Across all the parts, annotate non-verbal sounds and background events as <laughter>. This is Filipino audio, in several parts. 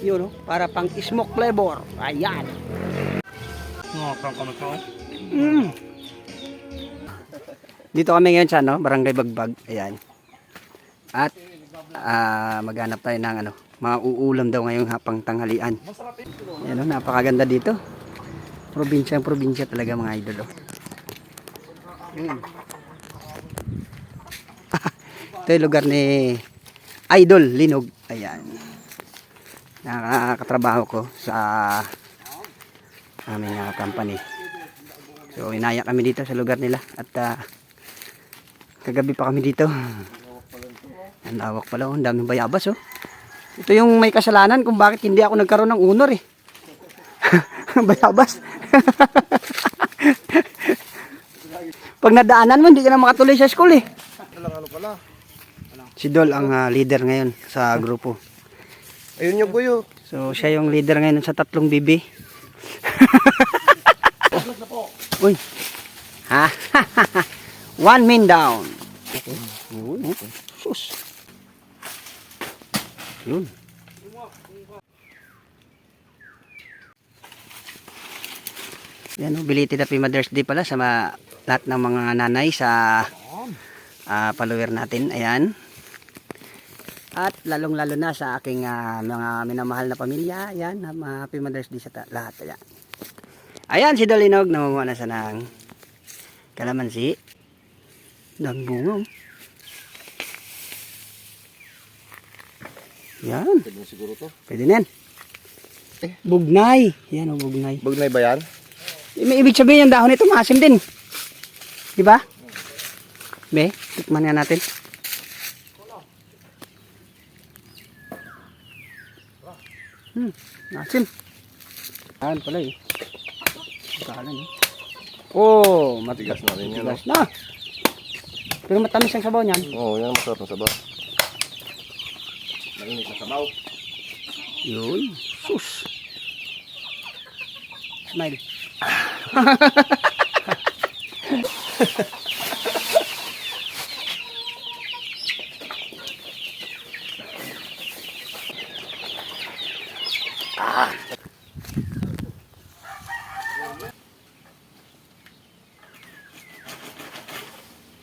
Yun, oh, para pang smoke flavor. Ayan. Ko. Mm. Dito kami ngayon sa ano, Barangay Bagbag. Ayan. At ah, maghanap tayo ng ano, mga uulam daw ngayong hapang tanghalian. Ayan, oh, napakaganda dito. Probinsya ang probinsya talaga mga idol. Oh. Mm. Ito yung lugar ni Idol Linog. Ayan. Nakakatrabaho ko sa aming ah, company. So inaya kami dito sa lugar nila at ah, kagabi pa kami dito. Ang lawak pala, oh. ang daming bayabas oh. Ito yung may kasalanan kung bakit hindi ako nagkaroon ng honor eh. <laughs> bayabas. <laughs> Pag nadaanan mo, hindi ka na makatuloy sa school eh. Ano pala? Si Dol ang ah, leader ngayon sa grupo. Ayun yung buyo. So siya yung leader ngayon sa tatlong bibi. <laughs> Uy. Ha? <laughs> One man down. Yun, oh. Sus. Yun. Yan o, belated happy Mother's Day pala sa ma- lahat ng mga nanay sa ah, follower natin. Ayan. At lalong lalo na sa aking ah, mga minamahal na pamilya. Ayan, um, happy Mother's Day sa lahat. Ayan. Ayan si Dolinog, namumuha na sa ng kalamansi. Ng bunga. oh. Yan, Pwede siguro to. pwede na yan. Bugnay. Yan o, bugnay. Bagnay ba yan? May ibig sabihin yung dahon nito maasim din. Di ba? Be, tikman nga natin. Hmm, maasim. Ayan pala eh. Bakalan eh. Oh, matigas Tigas na rin yan. matigas na. Pero matamis ang sabaw niyan. Oo, oh, yan ang masarap na sabaw. Mainit na sabaw. Yun. Sus. Smile. <laughs>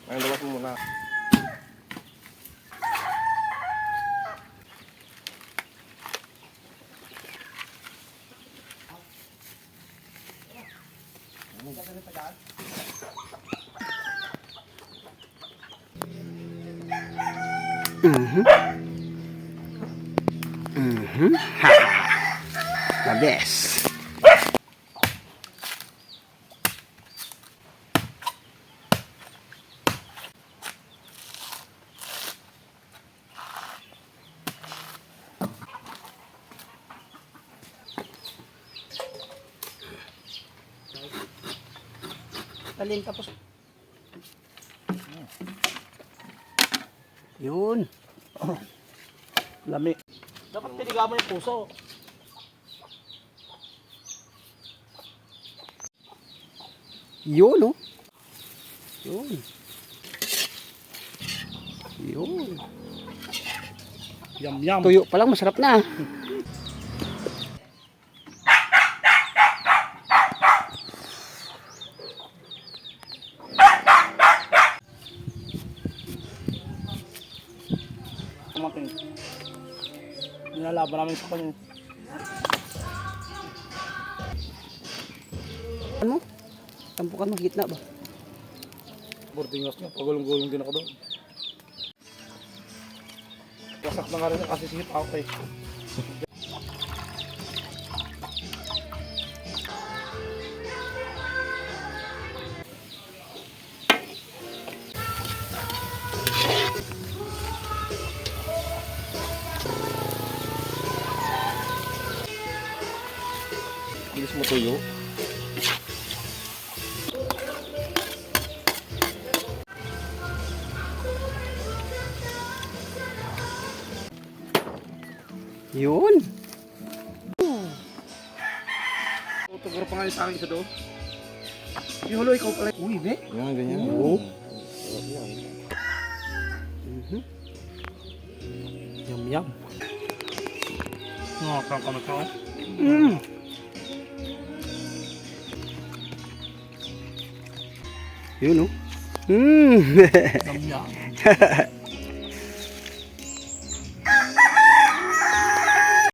Ngayon, labas mo muna. Mhm. Mhm. Ha. The best. Talim tapos. Yun. Lami. Dapat piniga mo yung puso. Yun, oh. Yun. Yun. Yum, yum. Tuyo pa lang, masarap na. Kumakin. Nilalaban namin sa kanya. Ano? Tampukan mo, gitna ba? Boarding house niya. Pagulong-gulong din ako doon. Wasak na nga rin kasi sihip ako eh. Bilis mo tuyo. Yun. Autograph pa nga sa akin isa doon. Yung hulo, ikaw pala. Uy, be. Yan, ganyan. Oo. Yum yum. Nakakang kami Yun oh. Mm.